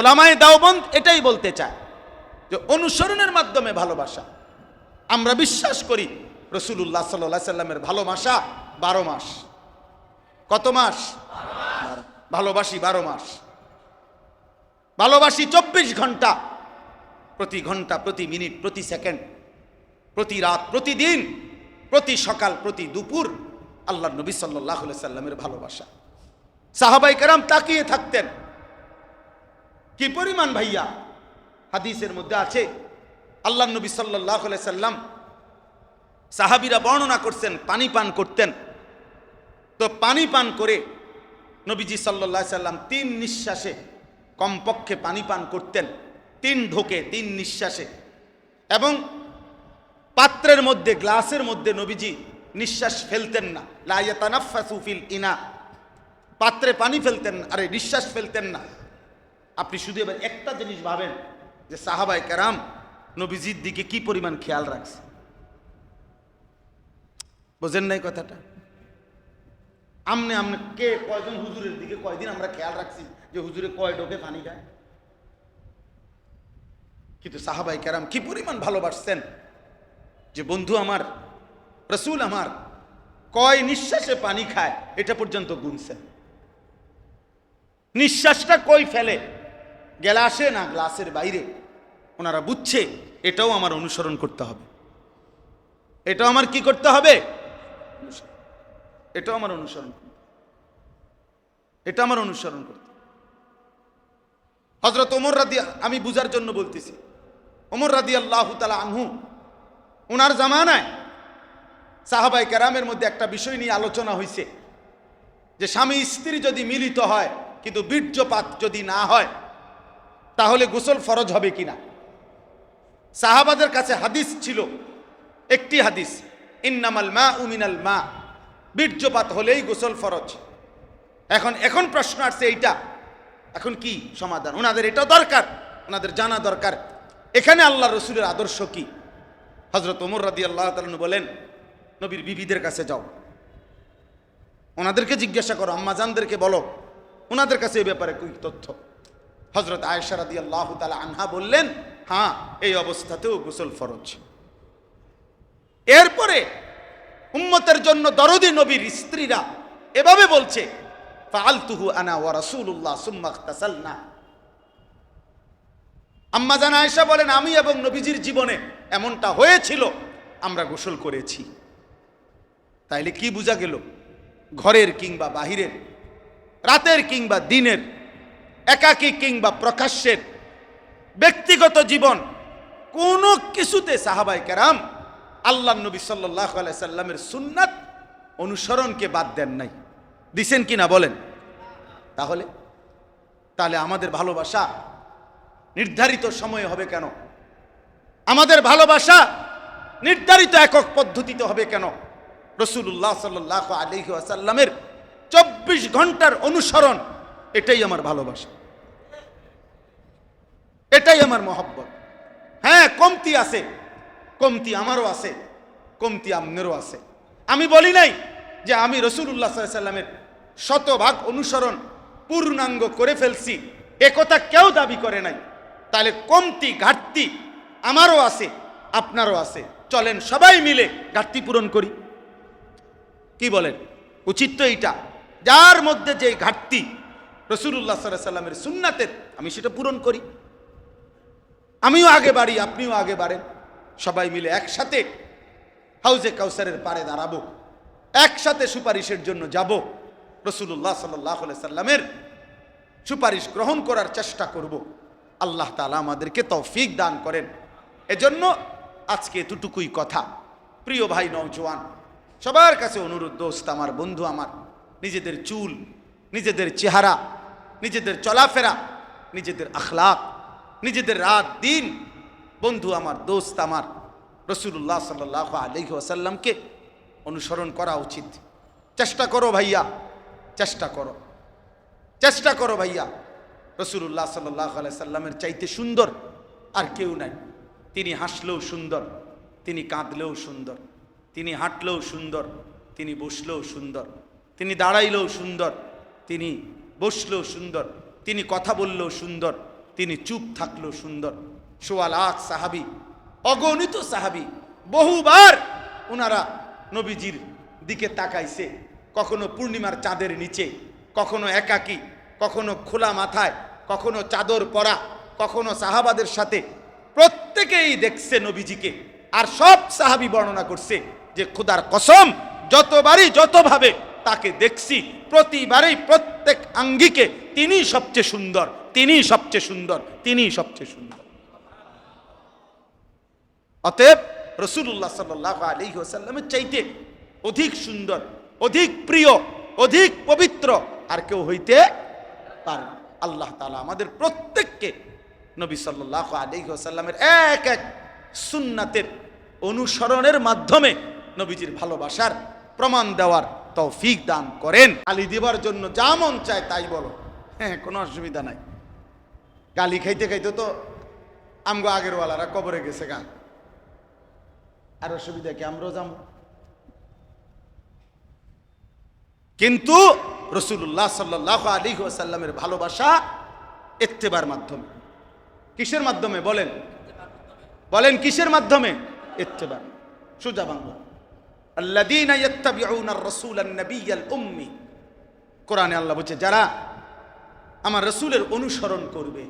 ওলামায় দাওবন্দ এটাই বলতে চায় যে অনুসরণের মাধ্যমে ভালোবাসা। আমরা বিশ্বাস করি রসুল্লাহ সাল্লাহ সাল্লামের ভালোবাসা বারো মাস। কত মাস? ভালোবাসি বারো মাস। ভালোবাসি চব্বিশ ঘণ্টা। প্রতি ঘণ্টা, প্রতি মিনিট, প্রতি সেকেন্ড, প্রতি রাত প্রতিদিন প্রতি সকাল, প্রতি দুপুর আল্লাহ নবী সাল্লাহ সাল্লামের ভালোবাসা। সাহাবাই কারাম তাকিয়ে থাকতেন। কি পরিমাণ ভাইয়া? হাদিসের মধ্যে আছে, আল্লাহ নবী সাল্লাহ সাল্লাম সাহাবিরা বর্ণনা করছেন, পানি পান করতেন। তো পানি পান করে নবীজি সাল্লাহ সাল্লাম তিন নিঃশ্বাসে কমপক্ষে পানি পান করতেন। তিন ঢোকে, তিন নিঃশ্বাসে। এবং পাত্রের মধ্যে, গ্লাসের মধ্যে নবীজি নিঃশ্বাস ফেলতেন না। লাইয়াতানাফাসুফিল ইনা। পাত্রে পানি ফেলতেন আরে নিঃশ্বাস ফেলতেন না। আপনি শুধু এবার একটা জিনিস ভাবেন যে সাহাবাই কারাম নবীজির দিকে কি পরিমাণ খেয়াল রাখছে? বোঝেন নাই কথাটা? আমনে আমনে কে কয়জন হুজুরের দিকে কয়দিন আমরা খেয়াল রাখছি যে হুজুরে কয় ডোকে পানি খায়? কিন্তু সাহাবাই কেরাম কি পরিমাণ ভালোবাসছেন? যে বন্ধু আমার, রসুল আমার, কয় নিঃশ্বাসে পানি খায়, এটা পর্যন্ত গুনছেন। নিঃশ্বাসটা কই ফেলে? গ্লাসে না, গ্লাসের বাইরে। ওনারা বুঝছে, এটাও আমার অনুসরণ করতে হবে। এটাও আমার কি করতে হবে? এটাও আমার অনুসরণ এটা আমার অনুসরণ করতে হজরত ওমর রাদি, আমি বুঝার জন্য বলতেছি। ওমর রাদি আল্লাহ তালা আনহু ওনার জামানায় সাহাবাই কেরামের মধ্যে একটা বিষয় নিয়ে আলোচনা হয়েছে যে স্বামী স্ত্রী যদি মিলিত হয়, কিন্তু বীর্যপাত যদি না হয় তাহলে গোসল ফরজ হবে কিনা? সাহাবাদের কাছে হাদিস ছিল, একটি হাদিস, ইন্নামাল মা উমিনাল মা, বীর্যপাত হলেই গোসল ফরজ। এখন এখন প্রশ্ন আসছে এইটা। এখন কি সমাধান? ওনাদের এটা দরকার, ওনাদের জানা দরকার। এখানে আল্লাহ রসুলের আদর্শ কি? হজরত ওমর রাদি আল্লাহ তালন বলেন, নবীর বিবিদের কাছে যাও। ওনাদেরকে জিজ্ঞাসা করো, আম্মাজানদেরকে বলো, ওনাদের কাছে এই ব্যাপারে কি তথ্য? হজরত আয়েশা রাদি আল্লাহ তালা আনহা বললেন হ্যাঁ এই অবস্থাতেও গোসল ফরজ। এরপরে উম্মতের জন্য দরদি নবীর স্ত্রীরা এভাবে বলছে ফালতুহু আনা ওয়া রাসূলুল্লাহ সুম্মা ইখতাসালনা। আম্মা জান আয়েশা বলেন, আমি এবং নবীজির জীবনে এমনটা হয়েছিল, আমরা গোসল করেছি। তাইলে কি বোঝা গেল? ঘরের কিংবা বাহিরের, রাতের কিংবা দিনের একাকী কিংবা প্রকাশ্যের ব্যক্তিগত জীবন, কোনো কিছুতে সাহাবাই কেরাম আল্লাহ নবী সাল্লাহ সাল্লামের সুন্নাত অনুসরণকে বাদ দেন নাই। দিছেন কি না বলেন? তাহলে? তাহলে আমাদের ভালোবাসা নির্ধারিত সময়ে হবে কেন? আমাদের ভালোবাসা নির্ধারিত একক পদ্ধতিতে হবে কেন? রসুল্লাহ সাল্লাহ আলহি চব্বিশ ঘণ্টার অনুসরণ, এটাই আমার ভালোবাসা। এটাই আমার মহব্বত। হ্যাঁ কমতি আছে। কমতি আমারও আছে, কমতি আপনারও আছে। আমি বলি নাই যে আমি রসুল্লাহ সাল্লামের শতভাগ অনুসরণ পূর্ণাঙ্গ করে ফেলছি। একথা কেউ দাবি করে নাই। তাহলে কমতি, ঘাটতি আমারও আছে, আপনারও আছে। চলেন সবাই মিলে ঘাটতি পূরণ করি। কি বলেন? উচিত তো এইটা। যার মধ্যে যে ঘাটতি রসুল্লাহ সাল্লামের সুন্নাতের, আমি সেটা পূরণ করি। আমিও আগে বাড়ি, আপনিও আগে বাড়েন। সবাই মিলে একসাথে হাউজে কাউসারের পারে দাঁড়াবো। একসাথে সুপারিশের জন্য যাব। রসুল্লাহ সাল্লাহ সাল্লামের সুপারিশ গ্রহণ করার চেষ্টা করব। আল্লাহ তালা আমাদেরকে তৌফিক দান করেন। এজন্য আজকে এতটুকুই কথা। প্রিয় ভাই নৌজওয়ান সবার কাছে অনুরোধ, দোস্ত, আমার বন্ধু, আমার নিজেদের চুল, নিজেদের চেহারা, নিজেদের চলাফেরা, নিজেদের আখলাক নিজেদের রাত, দিন, বন্ধু আমার, দোস্ত আমার রসুল্লাহ সাল্লাহ আলহি আসাল্লামকে অনুসরণ করা উচিত। চেষ্টা করো ভাইয়া, চেষ্টা করো। চেষ্টা করো ভাইয়া রসুল্লাহ সাল্লাহ সাল্লামের চাইতে সুন্দর আর কেউ নাই। তিনি হাসলেও সুন্দর, তিনি কাঁদলেও সুন্দর, তিনি হাঁটলেও সুন্দর, তিনি বসলেও সুন্দর, তিনি দাঁড়াইলেও সুন্দর, তিনি বসলেও সুন্দর, তিনি কথা বললেও সুন্দর তিনি চুপ থাকল সুন্দর। সোয়া লাখ সাহাবি, অগণিত সাহাবি, বহুবার ওনারা নবীজির দিকে তাকাইছে। কখনো পূর্ণিমার চাঁদের নিচে, কখনো একাকী, কখনো খোলা মাথায়, কখনো চাদর পরা, কখনো সাহাবাদের সাথে। প্রত্যেকেই দেখছে নবীজিকে। আর সব সাহাবি বর্ণনা করছে যে, খুদার কসম, যতবারই যতভাবে তাকে দেখছি, প্রতিবারেই প্রত্যেক আঙ্গিকে তিনি সবচেয়ে সুন্দর। তিনি সবচেয়ে সুন্দর তিনি সবচেয়ে সুন্দর। অতএব রসুল্লাহ সাল্লাহ আলী ওসাল্লামের চাইতে অধিক সুন্দর, অধিক প্রিয়, অধিক পবিত্র আর কেউ হইতে পারে আল্লাহ তালা আমাদের প্রত্যেককে নবী সাল্লাহ আলী ওসাল্লামের এক এক সুন্নাতের অনুসরণের মাধ্যমে নবীজির ভালোবাসার প্রমাণ দেওয়ার তৌফিক দান করেন। আলী দেবার জন্য যা মন চায় তাই বলো। হ্যাঁ কোনো অসুবিধা নাই। গালি খাইতে খাইতে তো আমগো আগের ওয়ালারা কবরে গেছে গা। আর অসুবিধা কি, আমরাও যাব কিন্তু রসুল্লাহ সাল্লাহ আলী ওসাল্লামের ভালোবাসা এত্তেবার মাধ্যমে। কিসের মাধ্যমে বলেন? বলেন কিসের মাধ্যমে? এত্তেবার। সুজা বাংলা। নাবিয়্যাল উম্মি। কোরআনে আল্লাহ বলছে, যারা আমার রসুলের অনুসরণ করবে।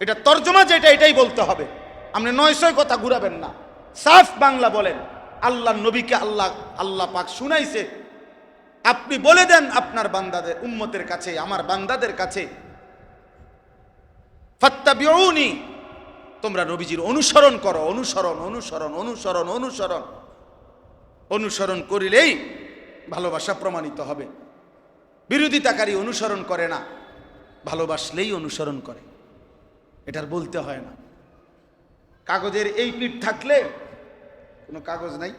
এটা তর্জমা যেটা, এটাই বলতে হবে। আপনি নয়শয় কথা ঘুরাবেন না। সাফ বাংলা বলেন আল্লাহ নবীকে আল্লাহ আল্লাহ পাক শুনাইছে। আপনি বলে দেন আপনার বান্দাদের, উম্মতের কাছে, আমার বান্দাদের কাছে। ফাত্তাবিউনি, তোমরা নবীজির অনুসরণ করো, অনুসরণ অনুসরণ অনুসরণ অনুসরণ। অনুসরণ করিলেই ভালোবাসা প্রমাণিত হবে। বিরোধিতাকারী অনুসরণ করে না। ভালোবাসলেই অনুসরণ করে। এটার বলতে হয় না। কাগজের এই পিঠ থাকলে কোনো কাগজ নাই।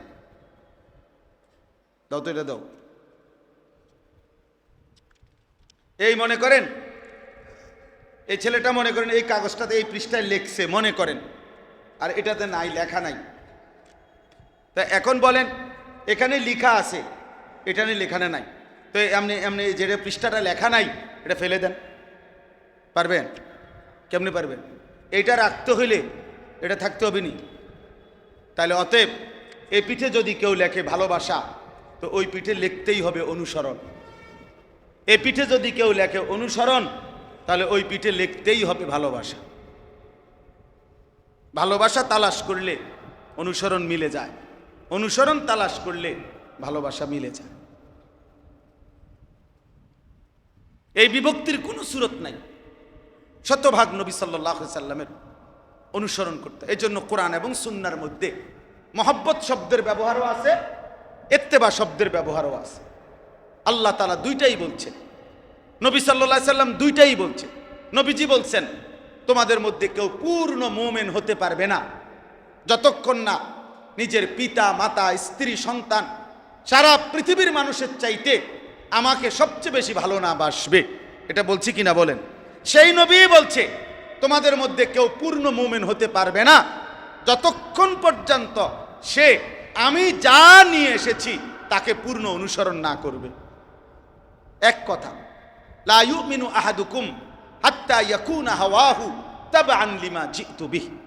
দাও তো এটা দাও। এই মনে করেন, এই ছেলেটা মনে করেন এই কাগজটাতে এই পৃষ্ঠায় লেখছে, মনে করেন। আর এটাতে নাই, লেখা নাই। তা এখন বলেন, এখানে লেখা আছে এটা এখানে লেখানে নাই। তো এমনি এমনি যেটা পৃষ্ঠাটা লেখা নাই, এটা ফেলে দেন। পারবেন? কেমনি পারবেন? এইটা রাখতে হইলে এটা থাকতে হবে নি। তাহলে অতএব এই পিঠে যদি কেউ লেখে ভালোবাসা, তো ওই পিঠে লিখতেই হবে অনুসরণ। এই পিঠে যদি কেউ লেখে অনুসরণ, তাহলে ওই পিঠে লিখতেই হবে ভালোবাসা। ভালোবাসা তালাশ করলে অনুসরণ মিলে যায়। অনুসরণ তালাশ করলে ভালোবাসা মিলে যায়। এই বিভক্তির কোনো সুরত নাই। শতভাগ নবী সাল্লাহ সাল্লামের অনুসরণ করতে। এই জন্য কোরআন এবং সুন্নার মধ্যে মহব্বত শব্দের ব্যবহারও আছে এত্তেবা শব্দের ব্যবহারও আছে। আল্লাহ তালা দুইটাই বলছেন। নবী সাল্লা সাল্লাম দুইটাই বলছে নবীজি বলছেন, তোমাদের মধ্যে কেউ পূর্ণ মোমেন হতে পারবে না। যতক্ষণ না নিজের পিতা, মাতা, স্ত্রী, সন্তান সারা পৃথিবীর মানুষের চাইতে আমাকে সবচেয়ে বেশি ভালো না বাসবে। এটা বলছি কিনা বলেন? সেই নবী বলছে, তোমাদের মধ্যে কেউ পূর্ণ মোমেন হতে পারবে না। যতক্ষণ পর্যন্ত সে, আমি যা নিয়ে এসেছি, তাকে পূর্ণ অনুসরণ না করবে। এক কথা, লা ইউমিনু আহাদুকুম হাত্তা ইয়াকুনা হাওয়াহু তাবআন লিমা জিতু বিহি।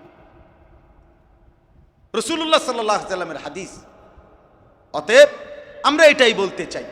রসুল্লাহ সাল্লাহ সাল্লামের হাদিস। অতএব, আমরা এটাই বলতে চাই।